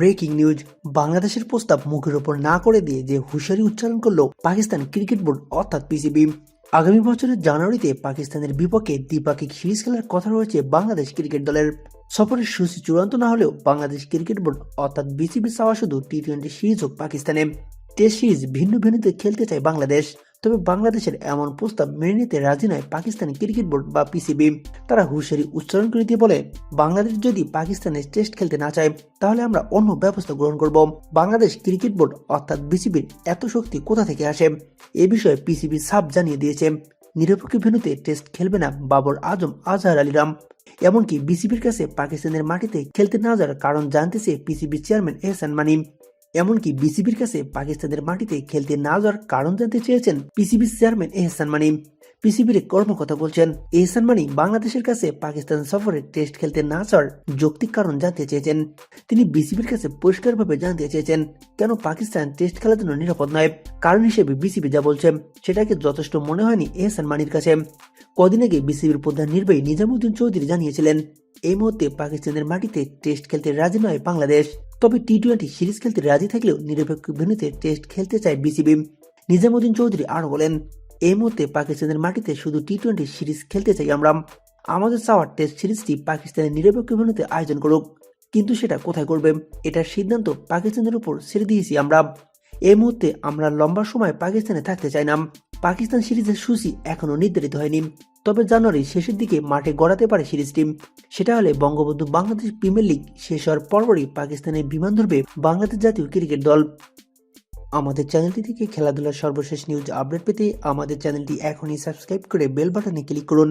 Breaking news, বাংলাদেশের প্রস্তাব মুখের ওপর না করে দিয়ে যে হুঁশিয়ারি উচ্চারণ করল পাকিস্তান ক্রিকেট বোর্ড, অর্থাৎ পিসিবি। আগামী বছরের জানুয়ারিতে পাকিস্তানের বিপক্ষে দ্বিপাক্ষিক সিরিজ খেলার কথা রয়েছে বাংলাদেশ ক্রিকেট দলের। সফরের সূচি চূড়ান্ত না হলেও বাংলাদেশ ক্রিকেট বোর্ড, অর্থাৎ বিসিবি চাওয়া শুধু টি টোয়েন্টি সিরিজ হোক পাকিস্তানে। টেস্ট সিরিজ ভিন্ন ভিন্নতে খেলতে চায় বাংলাদেশ। তবে বাংলাদেশের এমন প্রস্তাব মেনে নিতে রাজি নয় পাকিস্তানি ক্রিকেট বোর্ড বা পিসিবি। তারা হুঁশিয়ারি উচ্চারণ করে দিয়ে বলে, বাংলাদেশ যদি পাকিস্তানের টেস্ট খেলতে না চায়, তাহলে আমরা অন্য ব্যবস্থা গ্রহণ করব। বাংলাদেশ ক্রিকেট বোর্ড অর্থাৎ বিসিবির এত শক্তি কোথা থেকে আসে? এ বিষয়ে পিসিবি সাপ জানিয়ে দিয়েছে, নিরপেক্ষ ভেন্যুতে টেস্ট খেলবে না বাবর আজম আজহার আলীরাম। এমনকি বিসিবির কাছে পাকিস্তানের মাটিতে খেলতে না যাওয়ার কারণ জানতেছে চেয়ে পিসিবির চেয়ারম্যান এহসান মানি। এমনকি বিসিবির কাছে পাকিস্তানের মাটিতে খেলতে না যাওয়ার কারণ জানতে চেয়েছেন পিসিবির চেয়ারম্যান এহসান মানি। পিসিবির কর্মকর্তা বলছেন, এহসান মানি বাংলাদেশের কাছে পাকিস্তান সফরে টেস্ট খেলতে না চাওয়ার যৌক্তিক কারণ জানতে চেয়েছেন। তিনি বিসিবির কাছে পরিষ্কারভাবে জানতে চেয়েছেন, কেন পাকিস্তান টেস্ট খেলার জন্য নিরাপদ নয়? কারণ হিসেবে বিসিবি যা বলছে, সেটাকে যথেষ্ট মনে হয়নি এহসান মানির কাছে। কদিন আগে বিসিবির প্রধান নির্বাহী নিজামুদ্দিন চৌধুরী জানিয়েছিলেন, এই মুহূর্তে পাকিস্তানের মাটিতে টেস্ট খেলতে রাজি নয় বাংলাদেশ। তবে টি টোয়েন্টি সিরিজ খেলতে রাজি থাকলেও নিরপেক্ষ ভেন্যুতে টেস্ট খেলতে চায় বিসিবি। নিজামুদ্দিন চৌধুরী আরও বলেন, এই মুহূর্তে পাকিস্তানের মাটিতে শুধু টি টোয়েন্টি সিরিজ খেলতে চাই আমরা। আমাদের চাওয়ার টেস্ট সিরিজটি পাকিস্তানের নিরপেক্ষ ভেন্যুতে আয়োজন করুক, কিন্তু সেটা কোথায় করবে? এটার সিদ্ধান্ত পাকিস্তানের উপর ছেড়ে দিয়েছি আমরা। এই মুহূর্তে আমরা লম্বা সময় পাকিস্তানে থাকতে চাই না। পাকিস্তান সিরিজের সূচি এখনও নির্ধারিত হয়নি। তবে জানুয়ারির শেষের দিকে মাঠে গড়াতে পারে সিরিজ টিম। সেটা হলে বঙ্গবন্ধু বাংলাদেশ প্রিমিয়ার লিগ শেষ হওয়ার পরপরই পাকিস্তানের বিমান ধরবে বাংলাদেশ জাতীয় ক্রিকেট দল। আমাদের চ্যানেলটি থেকে খেলাধুলার সর্বশেষ নিউজ আপডেট পেতে আমাদের চ্যানেলটি এখনই সাবস্ক্রাইব করে বেল বাটনে ক্লিক করুন।